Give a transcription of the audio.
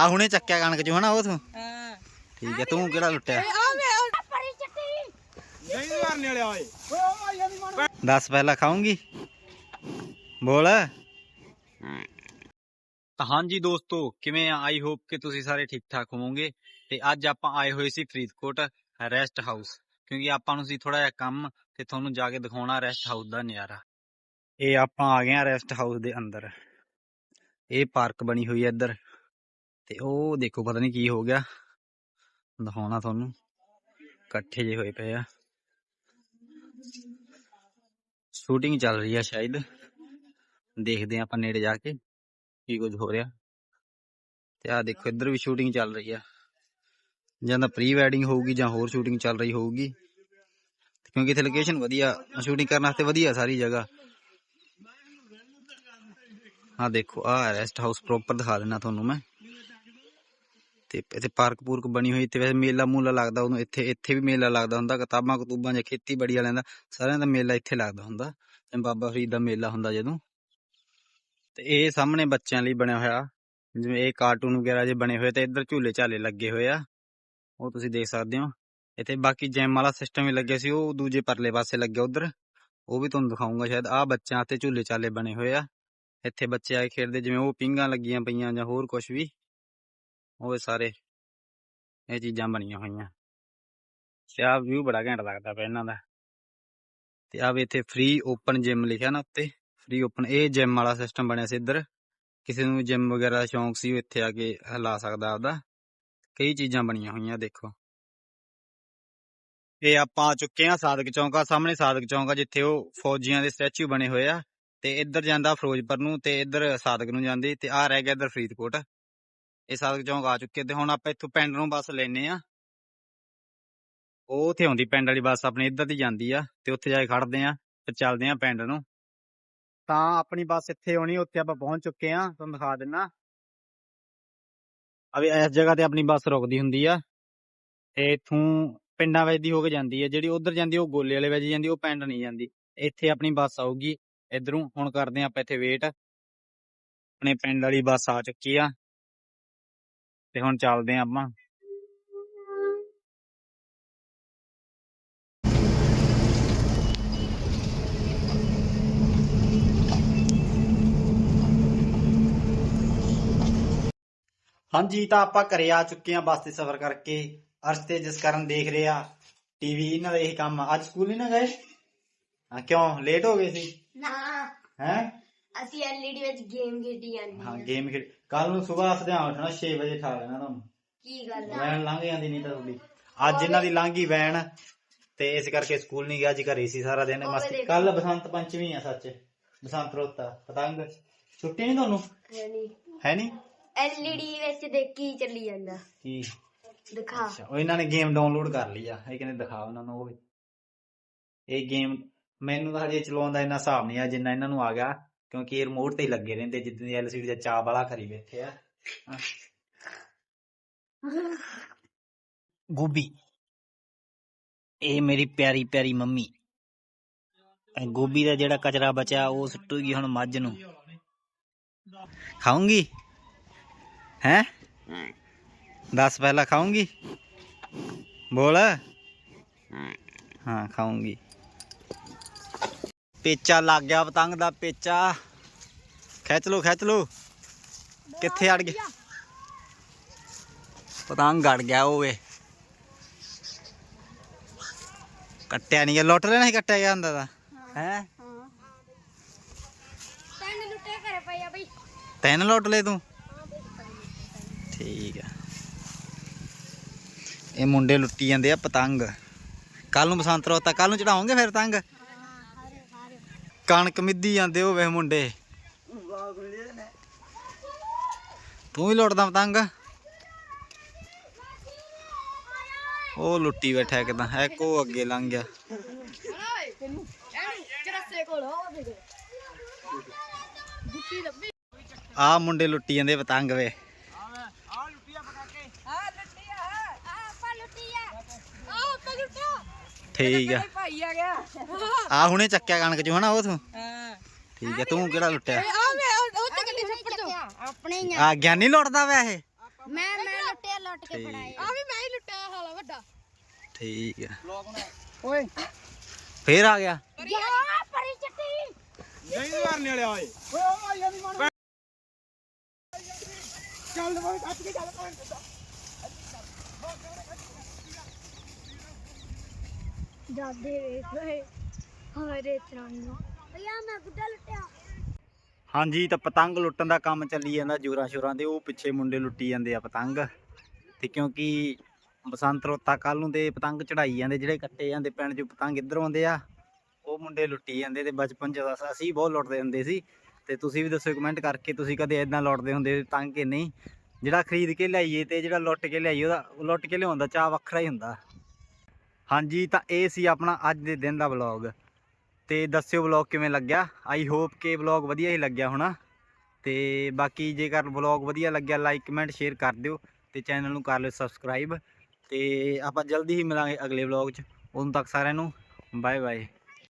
ਆ ਹੁਣੇ ਚੱਕਿਆ ਕਣਕ ਚੋਂ ਹਨਾ ਉਹ ਤੂੰ? ਹਾਂ। ਠੀਕ ਹੈ ਤੂੰ ਕਿਹੜਾ ਲੁੱਟਿਆ? ਆ ਮੈਂ ਨਹੀਂ ਮਾਰਨੇ ਵਾਲਿਆ ਓਏ। ਦੱਸ ਪਹਿਲਾਂ ਖਾਉਂਗੀ ਬੋਲ। ਤਾਂ ਹਾਂਜੀ ਦੋਸਤੋ ਕਿਵੇਂ ਆ? ਆਈ ਹੋਪ ਕਿ ਤੁਸੀਂ ਸਾਰੇ ਠੀਕ ਠਾਕ ਹੋਵੋਗੇ। ਤੇ ਅੱਜ ਆਪਾਂ ਆਏ ਹੋਏ ਸੀ ਫਰੀਦਕੋਟ ਰੈਸਟ ਹਾਊਸ ਕਿਉਂਕਿ ਆਪਾਂ ਨੂੰ ਸੀ ਥੋੜਾ ਜਿਹਾ ਕੰਮ ਤੇ ਤੁਹਾਨੂੰ ਜਾ ਕੇ ਦਿਖਾਉਣਾ ਰੈਸਟ ਹਾਊਸ ਦਾ ਨਜ਼ਾਰਾ। ਇਹ ਆਪਾਂ ਆ ਗਏ ਆ ਰੈਸਟ ਹਾਊਸ ਦੇ ਅੰਦਰ। ਇਹ ਪਾਰਕ ਬਣੀ ਹੋਈ ਹੈ ਇੱਧਰ। ਤੇ ਉਹ ਦੇਖੋ ਪਤਾ ਨਹੀਂ ਕੀ ਹੋ ਗਿਆ। ਦਿਖਾਉਣਾ ਤੁਹਾਨੂੰ। ਇਕੱਠੇ ਜੇ ਹੋਏ ਪਏ ਆ। ਸ਼ੂਟਿੰਗ ਚੱਲ ਰਹੀ ਆ ਸ਼ਾਇਦ। ਦੇਖਦੇ ਆ ਆਪਾਂ ਨੇੜੇ ਜਾ ਕੇ ਕੀ ਕੁਝ ਹੋ ਰਿਹਾ। ਤੇ ਆ ਦੇਖੋ ਇੱਧਰ ਵੀ ਸ਼ੂਟਿੰਗ ਚੱਲ ਰਹੀ ਆ। ਜਾਂ ਤਾਂ ਪ੍ਰੀ ਵੈਡਿੰਗ ਹੋਊਗੀ ਜਾਂ ਹੋਰ ਸ਼ੂਟਿੰਗ ਚੱਲ ਰਹੀ ਹੋਊਗੀ। ਕਿਉਂਕਿ ਇੱਥੇ ਲੋਕੇਸ਼ਨ ਵਧੀਆ ਸ਼ੂਟਿੰਗ ਕਰਨ ਵਾਸਤੇ ਵਧੀਆ ਸਾਰੀ ਜਗ੍ਹਾ। ਆ ਦੇਖੋ ਆ ਰੈਸਟ ਹਾਊਸ ਪ੍ਰੋਪਰ ਦਿਖਾ ਦਿੰਦਾ ਤੁਹਾਨੂੰ ਮੈਂ। ਤੇ ਇੱਥੇ ਪਾਰਕ ਪੂਰਕ ਬਣੀ ਹੋਈ ਤੇ ਵੈਸੇ ਮੇਲਾ ਮੂਲਾ ਲੱਗਦਾ ਉਹਨੂੰ ਇੱਥੇ ਇੱਥੇ ਵੀ ਮੇਲਾ ਲੱਗਦਾ ਹੁੰਦਾ, ਕਿਤਾਬਾਂ, ਕਤੂਬਾਂ ਜਾਂ ਖੇਤੀਬਾੜੀ ਵਾਲਿਆਂ ਦਾ ਸਾਰਿਆਂ ਦਾ ਮੇਲਾ ਇੱਥੇ ਲੱਗਦਾ ਹੁੰਦਾ ਬਾਬਾ ਫਰੀਦ ਦਾ ਮੇਲਾ ਹੁੰਦਾ ਜਦੋਂ। ਤੇ ਇਹ ਸਾਹਮਣੇ ਬੱਚਿਆਂ ਲਈ ਬਣਿਆ ਹੋਇਆ, ਜਿਵੇਂ ਇਹ ਕਾਰਟੂਨ ਵਗੈਰਾ ਜੇ ਬਣੇ ਹੋਏ ਤੇ ਇੱਧਰ ਝੂਲੇ ਝਾਲੇ ਲੱਗੇ ਹੋਏ ਆ, ਉਹ ਤੁਸੀਂ ਦੇਖ ਸਕਦੇ ਹੋ। ਇੱਥੇ ਬਾਕੀ ਜੈਮ ਵਾਲਾ ਸਿਸਟਮ ਵੀ ਲੱਗਿਆ ਸੀ, ਉਹ ਦੂਜੇ ਪਰਲੇ ਪਾਸੇ ਲੱਗਿਆ ਉਧਰ, ਉਹ ਵੀ ਤੁਹਾਨੂੰ ਦਿਖਾਉਂਗਾ ਸ਼ਾਇਦ। ਆਹ ਬੱਚਿਆਂ ਤੇ ਝੂਲੇ ਝਾਲੇ ਬਣੇ ਹੋਏ ਆ, ਇੱਥੇ ਬੱਚੇ ਆਏ ਖੇਡਦੇ, ਜਿਵੇਂ ਉਹ ਪਿੰਗਾਂ ਲੱਗੀਆਂ ਪਈਆਂ ਜਾਂ ਹੋਰ ਕੁਝ ਵੀ। ਉਹ ਸਾਰੇ ਇਹ ਚੀਜ਼ਾਂ ਬਣੀਆਂ ਹੋਈਆਂ। ਤੇ ਆਹ ਵਿਊ ਬੜਾ ਘੈਂਟ ਲੱਗਦਾ ਪਿਆ ਇਹਨਾਂ ਦਾ। ਤੇ ਆ ਵੀ ਇੱਥੇ ਫ੍ਰੀ ਓਪਨ ਜਿਮ ਲਿਖਿਆ ਨਾ ਉੱਤੇ। ਫ੍ਰੀ ਓਪਨ ਇਹ ਜਿਮ ਵਾਲਾ ਸਿਸਟਮ ਬਣਿਆ ਸੀ ਇੱਧਰ। ਕਿਸੇ ਨੂੰ ਜਿਮ ਵਗੈਰਾ ਦਾ ਸ਼ੌਂਕ ਸੀ ਉਹ ਇੱਥੇ ਆ ਕੇ ਲਾ ਸਕਦਾ ਆਪਦਾ। ਕਈ ਚੀਜ਼ਾਂ ਬਣੀਆਂ ਹੋਈਆਂ, ਦੇਖੋ। ਇਹ ਆਪਾਂ ਆ ਚੁੱਕੇ ਆ ਸਾਦਕ ਚੌਂਕਾ। ਸਾਹਮਣੇ ਸਾਦਕ ਚੌਂਕਾ ਜਿੱਥੇ ਉਹ ਫੌਜੀਆਂ ਦੇ ਸਟੈਚੂ ਬਣੇ ਹੋਏ ਆ। ਤੇ ਇੱਧਰ ਜਾਂਦਾ ਫਿਰੋਜ਼ਪੁਰ ਨੂੰ ਤੇ ਇੱਧਰ ਸਾਦਕ ਨੂੰ ਜਾਂਦੀ। ਤੇ ਆ ਰਹਿ ਗਿਆ ਇੱਧਰ ਫਰੀਦਕੋਟ। ਇਹ ਸਾਦਕ ਚੌਂਕ ਆ ਚੁੱਕੇ ਤੇ ਹੁਣ ਆਪਾਂ ਇੱਥੋਂ ਪਿੰਡ ਨੂੰ ਬੱਸ ਲੈਨੇ ਆ ਉਹ ਉੱਥੇ ਆਉਂਦੀ ਪਿੰਡ ਵਾਲੀ ਬੱਸ ਆਪਣੀ ਇੱਧਰ ਦੀ ਜਾਂਦੀ ਆ ਤੇ ਉੱਥੇ ਜਾ ਕੇ ਖੜਦੇ ਆ ਤੇ ਚੱਲਦੇ ਆ ਪਿੰਡ ਨੂੰ। ਤਾਂ ਆਪਣੀ ਬੱਸ ਇੱਥੇ ਆਉਣੀ, ਉੱਥੇ ਆਪਾਂ ਪਹੁੰਚ ਚੁੱਕੇ ਆ ਤੁਹਾਨੂੰ ਦਿਖਾ ਦਿੰਨਾ। ਅਵੇ ਇਸ ਜਗ੍ਹਾ ਤੇ ਆਪਣੀ ਬੱਸ ਰੁਕਦੀ ਹੁੰਦੀ ਆ। ਤੇ ਇਥੋਂ ਪਿੰਡਾਂ ਵਿੱਚ ਦੀ ਹੋ ਕੇ ਜਾਂਦੀ ਆ, ਜਿਹੜੀ ਉਧਰ ਜਾਂਦੀ ਉਹ ਗੋਲੇ ਵਾਲੇ ਵਿੱਚ ਜਾਂਦੀ ਉਹ ਪਿੰਡ ਨਹੀਂ ਜਾਂਦੀ। ਇੱਥੇ ਆਪਣੀ ਬੱਸ ਆਊਗੀ, ਇਧਰੋਂ। ਹੁਣ ਕਰਦੇ ਆ ਆਪਾਂ ਇੱਥੇ ਵੇਟ ਆਪਣੇ ਪਿੰਡ ਵਾਲੀ ਬੱਸ ਆ ਚੁੱਕੀ ਆ। ਤੇ ਹੁਣ ਚੱਲਦੇ ਆ ਆਪਾਂ। ਹਾਂਜੀ ਤਾਂ ਆਪਾਂ ਘਰੇ ਆ ਚੁੱਕੇ ਆ ਬੱਸ ਤੇ ਸਫ਼ਰ ਕਰਕੇ। ਅਰਸ਼ ਤੇ ਜਿਸ ਕਾਰਨ ਦੇਖ ਰਹੇ ਆ। ਟੀਵੀ ਇਹਨਾਂ ਦਾ ਇਹੀ ਕੰਮ ਆ। ਅੱਜ ਸਕੂਲ ਨਹੀਂ ਨਾ ਗਏ? ਹਾਂ ਕਿਉਂ? ਲੇਟ ਹੋ ਗਏ ਸੀ? ਨਾ। ਹੈ? ਅਸੀਂ ਐਲਈਡੀ ਵਿੱਚ ਗੇਮ ਖੇਡੀ ਜਾਂਦੇ ਹਾਂ ਗੇਮ ਖੇਡ ਕੱਲ ਨੂੰ ਸਵੇਰ ਅਸਦਿਆਂ ਉੱਠਣਾ 6 ਵਜੇ ਠਾ ਲੈਣਾ ਤੁਹਾਨੂੰ ਕੀ ਗੱਲ ਆ? ਵੈਨ ਲੰਘ ਜਾਂਦੀ ਨਹੀਂ ਤਾਂ ਤੁਹਾਡੀ। ਅੱਜ ਇਹਨਾਂ ਦੀ ਲੰਘੀ ਵੈਨ ਤੇ ਇਸ ਕਰਕੇ ਸਕੂਲ ਨਹੀਂ ਗਿਆ ਜੀ ਘਰੇ ਸੀ ਸਾਰਾ ਦਿਨ। ਮਸਤੀ। ਕੱਲ ਬਸੰਤ ਪੰਚਮੀ ਆ ਸੱਚ। ਬਸੰਤ ਰੋਤਾ ਪਤੰਗ। ਛੁੱਟੀ ਨਹੀਂ ਤੁਹਾਨੂੰ? ਨਹੀਂ ਹੈ ਨਹੀਂ ਐਲਈਡੀ ਵਿੱਚ ਦੇਖ ਚੱਲੀ ਜਾਂਦਾ। ਕੀ? ਦਿਖਾ। ਅੱਛਾ ਉਹ ਇਹਨਾਂ ਨੇ ਗੇਮ ਡਾਊਨਲੋਡ ਕਰ ਲਈ ਆ। ਇਹ ਕਹਿੰਦੇ ਦਿਖਾ ਉਹਨਾਂ ਨੂੰ ਉਹ ਇਹ ਗੇਮ ਮੈਨੂੰ ਤਾਂ ਹਜੇ ਚਲਾਉਣ ਦਾ ਇੰਨਾ ਹਿਸਾਬ ਨਹੀਂ ਆ ਜਿੰਨਾ ਇਹਨਾਂ ਨੂੰ ਆ ਗਿਆ। ਕਿਉਂਕਿ ਇਹ ਰਿਮੋਟ ਤੇ ਹੀ ਲੱਗੇ ਰਹਿੰਦੇ, ਜਿੱਦਾਂ ਦੀ ਐਲਸੀਡੀ ਦਾ ਚਾਪ ਵਾਲਾ ਖਰੀ ਬੈਠੇ ਆ। ਗੋਭੀ। ਇਹ ਮੇਰੀ ਪਿਆਰੀ ਪਿਆਰੀ ਮੰਮੀ। ਗੋਭੀ ਦਾ ਜਿਹੜਾ ਕਚਰਾ ਬਚਿਆ, ਉਹ ਸੁੱਟੂਗੀ ਹੁਣ ਮੱਝ ਨੂੰ। ਖਾਉਂਗੀ ਹੈ? ਦੱਸ ਪਹਿਲਾਂ ਖਾਉਂਗੀ ਬੋਲ। ਹਾਂ ਖਾਉਂਗੀ ਪੇਚਾ ਲੱਗ ਗਿਆ ਪਤੰਗ ਦਾ ਪੇਚਾ। ਖਿੱਚ ਲੋ ਖਿੱਚ ਲੋ ਕਿੱਥੇ ਅੜ ਗਿਆ? ਪਤੰਗ ਅੜ ਗਿਆ ਓਏ। ਕੱਟਿਆ ਨਹੀਂ ਗਿਆ ਲੁੱਟ ਲੈਣਾ ਸੀ ਕੱਟਿਆ ਗਿਆ ਹੁੰਦਾ ਦਾ ਹੈ। ਤੈਨੂੰ ਲੁੱਟੇ ਘਰੇ ਪਈ ਆ ਬਈ। ਤੈਨੂੰ ਲੁੱਟ ਲੈ ਤੂੰ? ਠੀਕ ਆ। ਇਹ ਮੁੰਡੇ ਲੁੱਟੀ ਜਾਂਦੇ ਆ ਪਤੰਗ। ਕੱਲ ਨੂੰ ਬਸੰਤ ਰੋਤਾ ਕੱਲ ਨੂੰ ਚੜਾਉਂਗੇ ਫਿਰ ਪਤੰਗ? ਕਣਕ ਮਿੱਧੀ ਜਾਂਦੇ ਹੋਵੇ ਮੁੰਡੇ। ਤੂੰ ਵੀ ਲੁੱਟਦਾ ਪਤੰਗ? ਉਹ ਲੁੱਟੀ ਬੈਠਾ ਕਿਦਾਂ ਹੈ ਕੋ ਅੱਗੇ ਲੰਘ ਗਿਆ। ਹੋ ਆ ਮੁੰਡੇ ਲੁੱਟੀ ਜਾਂਦੇ ਪਤੰਗ ਵੇ। ਠੀਕ ਆ। ਆ ਗਿਆ ਆ ਹੁਣੇ ਚੱਕਿਆ ਕਣਕ ਚੋਂ ਹਨਾ ਉਹ ਤੂੰ ਹਾਂ ਠੀਕ ਆ ਤੂੰ ਕਿਹੜਾ ਲੁੱਟਿਆ ਆ ਮੈਂ ਉਹ ਤੇ ਗੱਡੀ ਛੱਪੜ ਤੋਂ ਆਪਣੇ ਹੀ ਆ ਗਿਆਨੀ ਲੁੱਟਦਾ ਵੈ ਇਹ ਮੈਂ ਮੈਂ ਲੁੱਟਿਆ ਲੁੱਟ ਕੇ ਠੀਕ। ਫੜਾਏ ਆ ਵੀ ਮੈਂ ਹੀ ਲੁੱਟਿਆ ਹਾਲਾ ਵੱਡਾ ਠੀਕ ਹੈ ਓਏ ਫੇਰ ਆ ਗਿਆ ਯਾ ਪਰੀ ਚੱਟੀ ਨਹੀਂ ਮਾਰਨੇ ਵਾਲਿਆ ਓਏ ਓਏ ਉਹ ਆਈਆਂ ਦੀ ਮਾਰ ਚੱਲ ਬਈ ਕੱਟ ਕੇ ਚੱਲ ਭੈਣ ਚੋਦਾ। ਦਾਦੇ ਵੇਖ ਓਏ ਹਰੇ ਤਰੰਗ ਭਈਆ, ਮੈਂ ਗੁੱਡਾ ਲੁੱਟਿਆ। ਹਾਂਜੀ, ਤਾਂ ਪਤੰਗ ਲੁੱਟਣ ਦਾ ਕੰਮ ਚੱਲੀ ਜਾਂਦਾ ਜੋਰਾਂ ਸ਼ੋਰਾਂ ਦੇ ਉਹ ਪਿੱਛੇ ਮੁੰਡੇ ਲੁੱਟੀ ਜਾਂਦੇ ਆ ਪਤੰਗ। ਤੇ ਕਿਉਂਕਿ ਬਸੰਤ ਰੋਤਾ ਕੱਲ ਨੂੰ ਤੇ ਪਤੰਗ ਚੜਾਈ ਜਾਂਦੇ, ਜਿਹੜੇ ਕੱਟੇ ਜਾਂਦੇ ਪਿੰਡ 'ਚ ਪਤੰਗ ਇੱਧਰੋਂ ਆਉਂਦੇ ਆ, ਉਹ ਮੁੰਡੇ ਲੁੱਟੀ ਜਾਂਦੇ ਤੇ ਬਚਪਨ 'ਚ ਅਸੀਂ ਬਹੁਤ ਲੁੱਟਦੇ ਹੁੰਦੇ ਸੀ। ਤੇ ਤੁਸੀਂ ਵੀ ਦੱਸੋ ਕਮੈਂਟ ਕਰਕੇ, ਤੁਸੀਂ ਕਦੇ ਇਦਾਂ ਲੁੱਟਦੇ ਹੁੰਦੇ ਪਤੰਗ ਕਿ ਨਹੀਂ? ਜਿਹੜਾ ਖਰੀਦ ਕੇ ਲਿਆਈਏ ਤੇ ਜਿਹੜਾ ਲੁੱਟ ਕੇ ਲਿਆਈਏ, ਉਹਦਾ, ਲੁੱਟ ਕੇ ਲਿਆਉਣ ਦਾ ਚਾਹ ਵੱਖਰਾ ਹੀ ਹੁੰਦਾ। ਹਾਂਜੀ, ਤਾਂ ਇਹ ਸੀ ਆਪਣਾ ਅੱਜ ਦੇ ਦਿਨ ਦਾ ਵਲੌਗ ਤੇ ਦੱਸਿਓ ਵਲੌਗ ਕਿਵੇਂ ਲੱਗਿਆ? ਆਈ ਹੋਪ ਕਿ ਵਲੌਗ ਵਧੀਆ ਹੀ ਲੱਗਿਆ ਹੋਣਾ। ਤੇ ਬਾਕੀ ਜੇਕਰ ਵਲੌਗ ਵਧੀਆ ਲੱਗਿਆ ਲਾਈਕ ਕਮੈਂਟ ਸ਼ੇਅਰ ਕਰ ਦਿਓ ਤੇ ਚੈਨਲ ਨੂੰ ਕਰ ਲਿਓ ਸਬਸਕ੍ਰਾਈਬ ਤੇ ਆਪਾਂ ਜਲਦੀ ਹੀ ਮਿਲਾਂਗੇ ਅਗਲੇ ਵਲੌਗ 'ਚ। ਉਦੋਂ ਤੱਕ ਸਾਰਿਆਂ ਨੂੰ ਬਾਏ ਬਾਏ